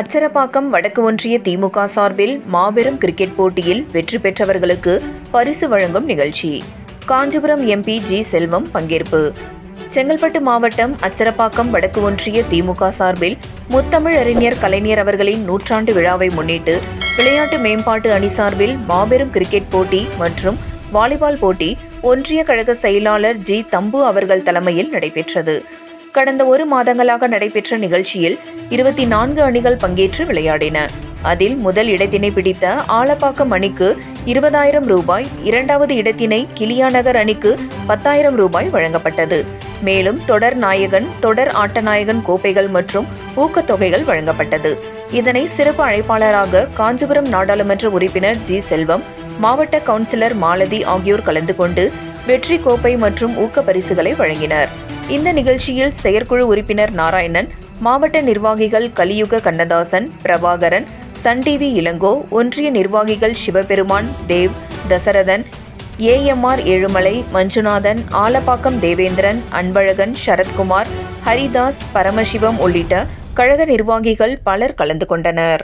அச்சரப்பாக்கம் வடக்கு ஒன்றிய திமுக சார்பில் மாபெரும் கிரிக்கெட் போட்டியில் வெற்றி பெற்றவர்களுக்கு பரிசு வழங்கும் நிகழ்ச்சி. காஞ்சிபுரம் எம்பி ஜி செல்வம் பங்கேற்பு. செங்கல்பட்டு மாவட்டம் அச்சரப்பாக்கம் வடக்கு ஒன்றிய திமுக சார்பில் முத்தமிழ் அறிஞர் கலைஞர் அவர்களின் நூற்றாண்டு விழாவை முன்னிட்டு விளையாட்டு மேம்பாட்டு அணி சார்பில் மாபெரும் கிரிக்கெட் போட்டி மற்றும் வாலிபால் போட்டி ஒன்றிய கழக செயலாளர் ஜி தம்பு அவர்கள் தலைமையில் நடைபெற்றது. கடந்த ஒரு மாதங்களாக நடைபெற்ற நிகழ்ச்சியில் இருபத்தி நான்கு அணிகள் பங்கேற்று விளையாடின. அதில் முதல் இடத்தினை பிடித்த ஆலப்பாக்கம் அணிக்கு இருபதாயிரம் ரூபாய் இரண்டாவது இடத்தினை கிளியாநகர் அணிக்கு பத்தாயிரம் ரூபாய் வழங்கப்பட்டது. மேலும் தொடர் நாயகன் தொடர் ஆட்டநாயகன் கோப்பைகள் மற்றும் ஊக்கத்தொகைகள் வழங்கப்பட்டது. இதனை சிறப்பு அழைப்பாளராக காஞ்சிபுரம் நாடாளுமன்ற உறுப்பினர் ஜி. செல்வம் மாவட்ட கவுன்சிலர் மாலதி ஆகியோர் கலந்து கொண்டு வெற்றி கோப்பை மற்றும் ஊக்க பரிசுகளை வழங்கினர். இந்த நிகழ்ச்சியில் செயற்குழு உறுப்பினர் நாராயணன் மாவட்ட நிர்வாகிகள் கலியுக கண்ணதாசன் பிரபாகரன் சன் டிவி இளங்கோ ஒன்றிய நிர்வாகிகள் சிவபெருமான் தேவ் தசரதன் ஏஎம்ஆர் ஏழுமலை மஞ்சுநாதன் ஆலப்பாக்கம் தேவேந்திரன் அன்பழகன் சரத்குமார் ஹரிதாஸ் பரமசிவம் உள்ளிட்ட கழக நிர்வாகிகள் பலர் கலந்து கொண்டனர்.